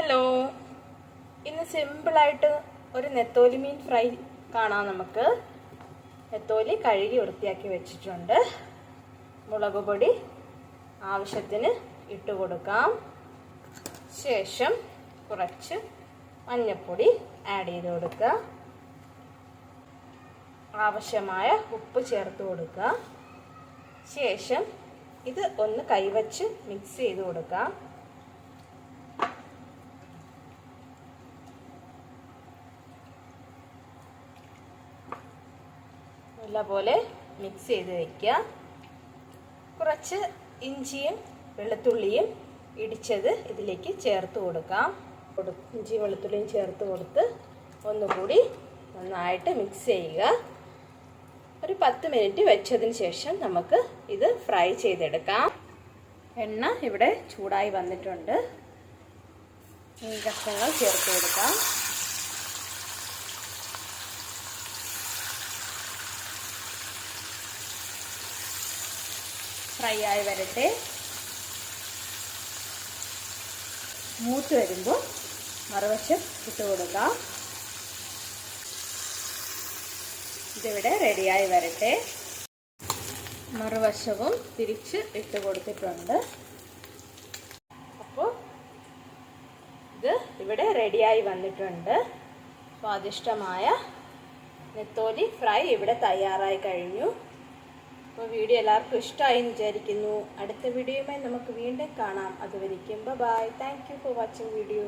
Hello. ഇന്ന് സിമ്പിളായിട്ട് ഒരു നെത്തോലി മീൻ ഫ്രൈ കാണാം നമുക്ക്. നെത്തോലി കഴുകി വൃത്തിയാക്കി വെച്ചിട്ടുണ്ട്. മുളക് പൊടി ആവശ്യത്തിന് ഇട്ട് കൊടുക്കാം. ശേഷം കുറച്ച് മഞ്ഞൾപ്പൊടി ആഡ് ചെയ്ത് കൊടുക്കുക. ആവശ്യമായ ഉപ്പ് ചേർത്ത് കൊടുക്കുക. ശേഷം ഇത് ഒന്ന് കൈവച്ച് മിക്സ് ചെയ്ത് കൊടുക്കാം. നല്ലപോലെ മിക്സ് ചെയ്ത് വയ്ക്കുക കുറച്ച് ഇഞ്ചിയും വെളുത്തുള്ളിയും ഇടിച്ചത് ഇതിലേക്ക് ചേർത്ത് കൊടുക്കാം. കൊടു- ഇഞ്ചി വെളുത്തുള്ളിയും ചേർത്ത് കൊടുത്ത് ഒന്നുകൂടി നന്നായിട്ട് മിക്സ് ചെയ്യുക. ഒരു പത്ത് മിനിറ്റ് വെച്ചതിന് ശേഷം നമുക്ക് ഇത് ഫ്രൈ ചെയ്തെടുക്കാം. എണ്ണ ഇവിടെ ചൂടായി വന്നിട്ടുണ്ട്. ഈ കഷ്ണങ്ങൾ ചേർത്ത് കൊടുക്കാം. ഫ്രൈ ആയി വരട്ടെ. മൂത്ത് വരുമ്പോൾ മറുവശം ഇട്ട് കൊടുക്കാം. ഇതിവിടെ റെഡിയായി വരട്ടെ. മറുവശവും തിരിച്ച് ഇട്ട് കൊടുത്തിട്ടുണ്ട്. അപ്പോൾ ഇത് ഇവിടെ റെഡിയായി വന്നിട്ടുണ്ട്. സ്വാദിഷ്ടമായ നെത്തോലി ഫ്രൈ ഇവിടെ തയ്യാറായി കഴിഞ്ഞു. അപ്പോൾ വീഡിയോ എല്ലാവർക്കും ഇഷ്ടമായി എന്ന് വിചാരിക്കുന്നു. അടുത്ത വീഡിയോയുമായി നമുക്ക് വീണ്ടും കാണാം. അതുവരിക്കും bye thank you for watching video